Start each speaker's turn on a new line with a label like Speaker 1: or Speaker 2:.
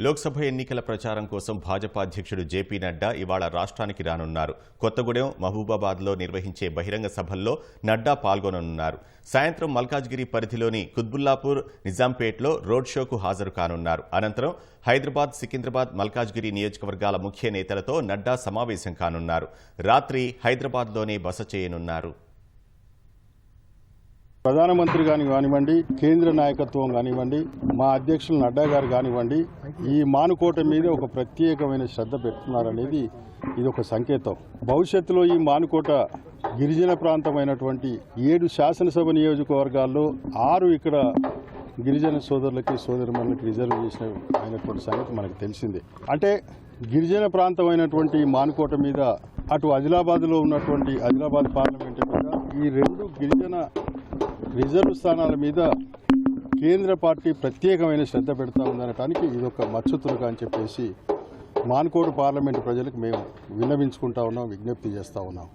Speaker 1: లోక్సభ ఎన్నికల ప్రచారం కోసం భాజపా అధ్యక్షుడు జేపీ నడ్డా ఇవాళ రాష్ట్రానికి రానున్నారు. కొత్తగూడెం మహబూబాబాద్లో నిర్వహించే బహిరంగ సభల్లో నడ్డా పాల్గొననున్నారు. సాయంత్రం మల్కాజ్గిరి పరిధిలోని కుత్బుల్లాపూర్ నిజాంపేట్లో రోడ్ షోకు హాజరు కానున్నారు. అనంతరం హైదరాబాద్ సికింద్రాబాద్ మల్కాజ్గిరి నియోజకవర్గాల ముఖ్య నేతలతో నడ్డా సమావేశం కానున్నారు. రాత్రి హైదరాబాద్లోనే బస చేయనున్నారు.
Speaker 2: ప్రధానమంత్రి గాని కానివ్వండి కేంద్ర నాయకత్వం కానివ్వండి మా అధ్యక్షులు నడ్డా గారు కానివ్వండి ఈ మానుకోట మీద ఒక ప్రత్యేకమైన శ్రద్ధ పెడుతున్నారనేది ఇది ఒక సంకేతం. భవిష్యత్తులో ఈ మానుకోట గిరిజన ప్రాంతమైనటువంటి ఏడు శాసనసభ నియోజకవర్గాల్లో ఆరు ఇక్కడ గిరిజన సోదరులకి సోదరుమణులకి రిజర్వ్ చేసిన అయినటువంటి సంగతి మనకు తెలిసిందే. అంటే గిరిజన ప్రాంతమైనటువంటి అయినటువంటి మానుకోట మీద అటు ఆదిలాబాద్లో ఉన్నటువంటి ఆదిలాబాద్ పార్లమెంట్ మీద ఈ రెండు గిరిజన రిజర్వ్ స్థానాల మీద కేంద్ర పార్టీ ప్రత్యేకమైన శ్రద్ధ పెడతా ఉందనటానికి ఇది ఒక మచ్చుతునక అని చెప్పేసి మాన్కోడు పార్లమెంటు ప్రజలకు మేము విన్నవించుకుంటా ఉన్నాం విజ్ఞప్తి చేస్తూ ఉన్నాం.